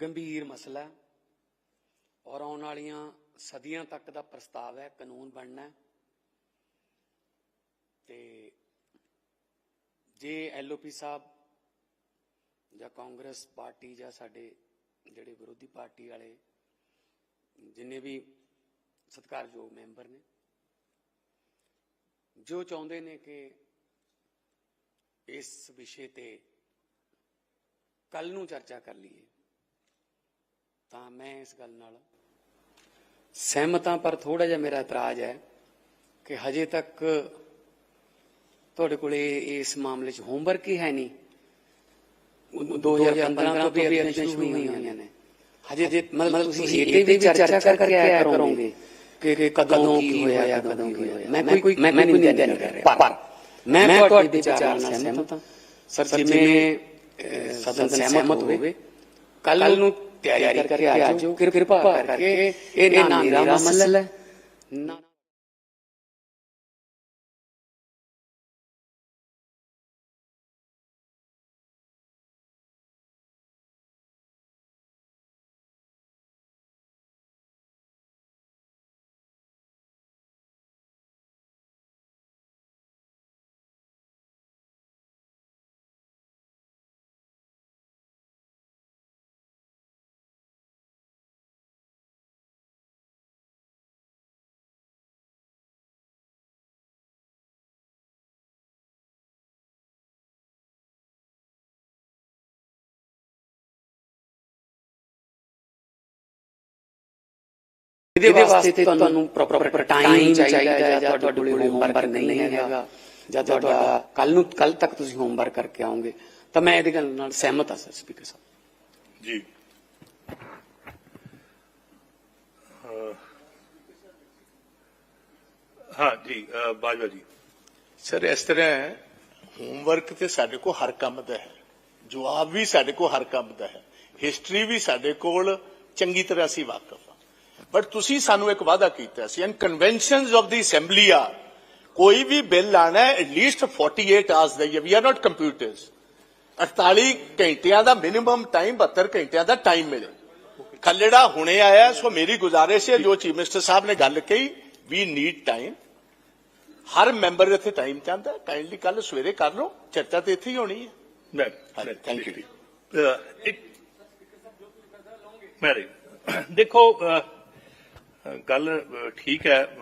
ਗੰਭੀਰ ਮਸਲਾ ਹੈ ਔਰ ਆਉਣ ਵਾਲੀਆਂ ਸਦੀਆਂ ਤੱਕ ਦਾ ਪ੍ਰਸਤਾਵ ਹੈ, ਕਾਨੂੰਨ ਬਣਨਾ ਹੈ। ਤੇ ਜੇ ਐਲਓਪੀ ਸਾਹਿਬ ਜਾਂ ਕਾਂਗਰਸ ਪਾਰਟੀ ਜਾਂ ਸਾਡੇ ਜਿਹੜੇ ਵਿਰੋਧੀ ਪਾਰਟੀ ਵਾਲੇ ਜਿੰਨੇ ਵੀ ਸਤਿਕਾਰਯੋਗ ਮੈਂਬਰ ਨੇ, ਜੋ ਚਾਹੁੰਦੇ ਨੇ ਕਿ ਇਸ ਵਿਸ਼ੇ ਤੇ ਕੱਲ ਨੂੰ ਚਰਚਾ ਕਰ ਲਈਏ ਤਾਂ ਮੈਂ ਇਸ ਗੱਲ ਨਾਲ ਸਹਿਮਤ ਹਾਂ ਪਰ ਥੋੜਾ ਜਿਹਾ ਮੇਰਾ ਇਤਰਾਜ਼ ਹੈ ਕਿ ਹਜੇ ਤੱਕ ਤੁਹਾਡੇ ਕੋਲੇ ਇਸ ਮਾਮਲੇ 'ਚ ਹੋਮਵਰਕ ਹੀ ਹੈ ਨਹੀਂ। 2015 ਤੋਂ ਵੀ ਐਕਸ਼ਨ ਸ਼ੁਰੂ ਹੋਈਆਂ ਨੇ। ਹਜੇ ਜੇ ਮਤਲਬ ਤੁਸੀਂ ਇਹਦੇ ਵੀ ਚਰਚਾ ਕਰਕੇ ਆਇਆ ਕਰੋਗੇ ਕਿ ਕਦੋਂ ਕੀ ਹੋਇਆ ਕਦੋਂ ਕੀ ਹੋਇਆ। ਮੈਂ ਕੋਈ ਮੈਂ ਕੋਈ ਨਹੀਂ ਕਰ ਰਿਹਾ। ਪਰ ਮੈਂ ਤੁਹਾਡੇ ਵਿਚਾਰਾਂ ਨਾਲ ਸਹਿਮਤ ਹਾਂ। ਸਰ ਜਿਵੇਂ ਸਦਨ ਸਹਿਮਤ ਹੋਵੇ ਕੱਲ ਨੂੰ ਤਿਆਰੀ ਕਰਕੇ ਆ ਜਾਓ। ਕਿਰਪਾ ਕਰਕੇ ਇਹ ਨਾ ਮੇਰਾ ਮਸਲਾ। ਹੈ ਨਾ ਇਹਦੇ ਵਾਸਤੇ ਤੁਹਾਨੂੰ ਪ੍ਰੋਪਰ ਟਾਈਮ ਚਾਹੀਦਾ ਹੈ ਜਾਂ ਤੁਹਾਡੇ ਕੋਲ ਹੋਮਵਰਕ ਨਹੀਂ ਹੈਗਾ ਜਾਂ ਤੁਹਾਡਾ ਕੱਲ ਨੂੰ ਕੱਲ ਤੱਕ ਤੁਸੀਂ ਹੋਮਵਰਕ ਕਰਕੇ ਆਓਗੇ। ਤਾਂ ਮੈਂ ਇਹਦੇ ਗੱਲ ਨਾਲ ਸਹਿਮਤ ਹਾਂ ਸਰ ਸਪੀਕਰ ਸਾਹਿਬ। ਜੀ। ਹਾਂ ਜੀ ਬਾਜਵਾ ਜੀ। ਸਰ ਇਸ ਤਰ੍ਹਾਂ ਹੈ ਹੋਮਵਰਕ ਤੇ ਸਾਡੇ ਕੋਲ ਹਰ ਕੰਮ ਦਾ ਹੈ ਜਵਾਬ ਵੀ ਸਾਡੇ ਕੋਲ ਹਰ ਕੰਮ ਦਾ ਹੈ ਹਿਸਟਰੀ ਵੀ ਸਾਡੇ ਕੋਲ ਚੰਗੀ ਤਰ੍ਹਾਂ ਅਸੀਂ ਵਾਕਫ ਬਟ ਤੁਸੀਂ ਸਾਨੂੰ ਇੱਕ ਵਾਅਦਾ ਕੀਤਾ ਸੀ and conventions of the assembly ਆ ਕੋਈ ਵੀ ਬਿੱਲ ਆਣਾ ਹੈ ਐਟਲੀਸਟ 48 ਆਵਰਸ ਦਾ ਵੀ ਆਰ ਨਾਟ ਕੰਪਿਊਟਰਸ 48 ਘੰਟਿਆਂ ਦਾ ਮਿਨੀਮਮ ਟਾਈਮ 72 ਘੰਟਿਆਂ ਦਾ ਟਾਈਮ ਮਿਲੇ ਖੱਲੜਾ ਹੁਣੇ ਆਇਆ ਸੋ ਮੇਰੀ ਗੁਜ਼ਾਰਿਸ਼ ਹੈ ਜੋ ਚੀਫ ਮਿਨਿਸਟਰ ਸਾਹਿਬ ਨੇ ਗੱਲ ਕਹੀ ਵੀ ਨੀਡ ਟਾਈਮ ਹਰ ਮੈਂਬਰ ਇੱਥੇ ਟਾਈਮ ਚਾਹੁੰਦਾ ਕਾਈਂਡਲੀ ਕੱਲ ਸਵੇਰੇ ਕਰ ਲਓ ਚਰਚਾ ਤੇ ਇੱਥੇ ਹੀ ਹੋਣੀ ਹੈ ਮੈਂ ਹਾਂਜੀ, thank you. ਅਹ, ਇੱਕ ਮੈਰੀ ਦੇਖੋ ਅਹ, ਅਹ, ਗੱਲ ਠੀਕ ਹੈ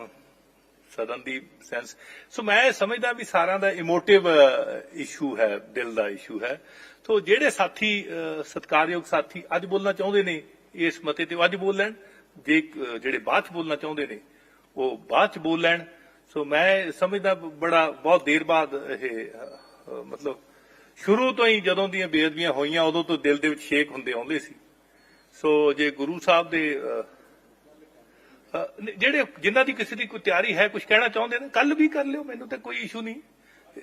ਸਦਨ ਦੀ ਸੈਂਸ ਸੋ ਮੈਂ ਸਮਝਦਾ ਵੀ ਸਾਰਿਆਂ ਦਾ ਇਮੋਟਿਵ ਇਸ਼ੂ ਹੈ ਦਿਲ ਦਾ ਇਸ਼ੂ ਹੈ। ਸੋ ਜਿਹੜੇ ਸਾਥੀ ਅਹ, ਸਤਿਕਾਰਯੋਗ ਸਾਥੀ ਅੱਜ ਬੋਲਣਾ ਚਾਹੁੰਦੇ ਨੇ ਇਸ ਮਤੇ ਤੇ ਉਹ ਅੱਜ ਬੋਲ ਲੈਣ। ਜੇ ਜਿਹੜੇ ਬਾਅਦ ਚ ਬੋਲਣਾ ਚਾਹੁੰਦੇ ਨੇ ਉਹ ਬਾਅਦ ਚ ਬੋਲ ਲੈਣ। ਸੋ ਮੈਂ ਸਮਝਦਾ ਬੜਾ ਬਹੁਤ ਦੇਰ ਬਾਅਦ ਇਹ ਮਤਲਬ ਸ਼ੁਰੂ ਤੋਂ ਹੀ ਜਦੋਂ ਦੀਆਂ ਬੇਅਦਬੀਆਂ ਹੋਈਆਂ ਉਦੋਂ ਤੋਂ ਦਿਲ ਦੇ ਵਿੱਚ ਸ਼ੇਕ ਹੁੰਦੇ ਆਉਂਦੇ ਸੀ। ਸੋ ਜੇ ਗੁਰੂ ਸਾਹਿਬ ਦੇ ਜਿਹੜੇ ਜਿਨ੍ਹਾਂ ਦੀ ਕਿਸੇ ਦੀ ਕੋਈ ਤਿਆਰੀ ਹੈ ਕੁਝ ਕਹਿਣਾ ਚਾਹੁੰਦੇ ਨੇ ਕੱਲ ਵੀ ਕਰ ਲਿਓ, ਮੈਨੂੰ ਤਾਂ ਕੋਈ ਇਸ਼ੂ ਨਹੀਂ।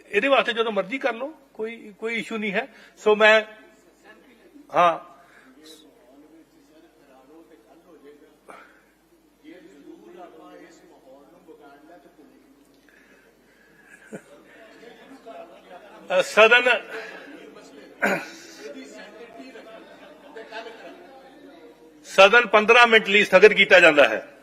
ਇਹਦੇ ਵਾਸਤੇ ਜਦੋਂ ਮਰਜ਼ੀ ਕਰ ਲਓ, ਕੋਈ ਕੋਈ ਇਸ਼ੂ ਨਹੀਂ ਹੈ। ਸੋ ਮੈਂ, ਹਾਂ। ਸਦਨ ਸਦਨ 15 ਮਿੰਟ ਲਈ ਸਥਗਿਤ ਕੀਤਾ ਜਾਂਦਾ ਹੈ।